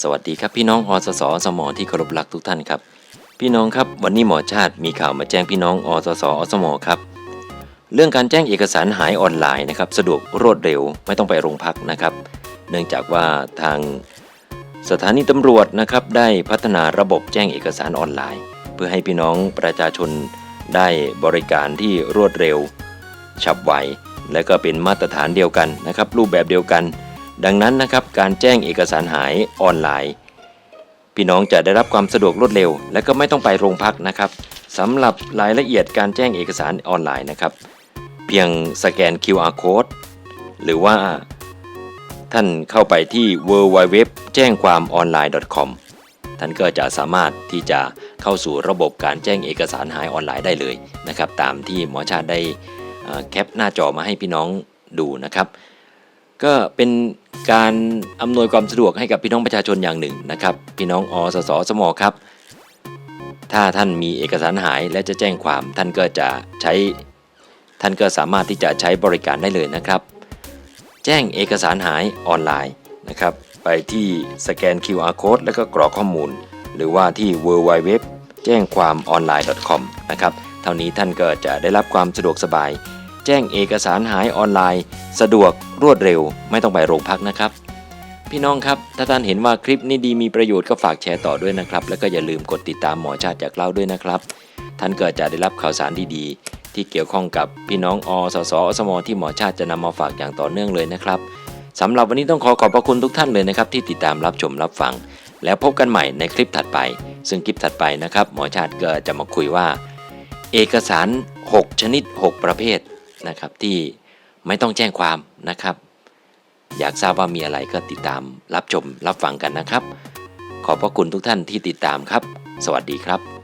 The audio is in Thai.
สวัสดีครับพี่น้องอสสสมอที่เคารพรักทุกท่านครับ พี่น้องครับวันนี้หมอชาติมีข่าวมาแจ้งพี่น้องอสสอสมอครับ เรื่องการแจ้งเอกสารหายออนไลน์นะครับสะดวกรวดเร็วไม่ต้องไปโรงพักนะครับ เนื่องจากว่าทางสถานีตำรวจนะครับได้พัฒนาระบบแจ้งเอกสารออนไลน์ เพื่อให้พี่น้องประชาชนได้บริการที่รวดเร็ว ฉับไวและก็เป็นมาตรฐานเดียวกันนะครับรูปแบบเดียวกัน ดังนั้นนะครับการแจ้งเอกสารหายออนไลน์ พี่น้องจะได้รับความสะดวกรวดเร็ว และก็ไม่ต้องไปโรงพักนะครับสำหรับรายละเอียดการแจ้งเอกสารออนไลน์นะครับ เพียงสแกน QR code หรือว่าท่านเข้าไปที่ www แจ้งความออนไลน์ .com ท่านก็จะสามารถที่จะเข้าสู่ระบบการแจ้งเอกสารหายออนไลน์ได้เลยนะครับ ตามที่หมอชาติได้แคปหน้าจอมาให้พี่น้องดูนะครับ ก็เป็นการอำนวยความสะดวกให้กับพี่น้องประชาชนอย่างหนึ่งนะครับ พี่น้องอสสสมครับ ถ้าท่านมีเอกสารหายและจะแจ้งความท่านก็จะใช้ ท่านก็สามารถที่จะใช้บริการได้เลยนะครับ แจ้งเอกสารหายออนไลน์นะครับ ไปที่สแกน QR code แล้วก็กรอกข้อมูล หรือว่าที่ www แจ้งความออนไลน์ .com นะครับ เท่านี้ท่านก็จะได้รับความสะดวกสบาย แจ้งเอกสารหายออนไลน์ สะดวกรวดเร็ว ไม่ต้องไปโรงพักนะครับ พี่น้องครับ ถ้าท่านเห็นว่าคลิปนี้ดีมีประโยชน์ก็ฝากแชร์ต่อด้วยนะครับ แล้วก็อย่าลืมกดติดตามหมอชาติจากเล่าด้วยนะครับ ท่านก็จะได้รับข่าวสารดีๆ ที่เกี่ยวข้องกับพี่น้องอสสอสมที่หมอชาติจะนำมาฝากอย่างต่อเนื่องเลยนะครับสำหรับวันนี้ต้องขอขอบพระคุณทุกท่านเลยนะครับ ที่ติดตามรับชมรับฟัง แล้วพบกันใหม่ในคลิปถัดไป ซึ่งคลิปถัดไปนะครับ หมอชาติก็จะมาคุยว่า เอกสาร 6 ชนิด 6 ประเภท นะครับที่ไม่ต้องแจ้งความนะครับ อยากทราบว่ามีอะไรก็ติดตามรับชมรับฟังกันนะครับ ขอบพระคุณทุกท่านที่ติดตามครับ สวัสดีครับ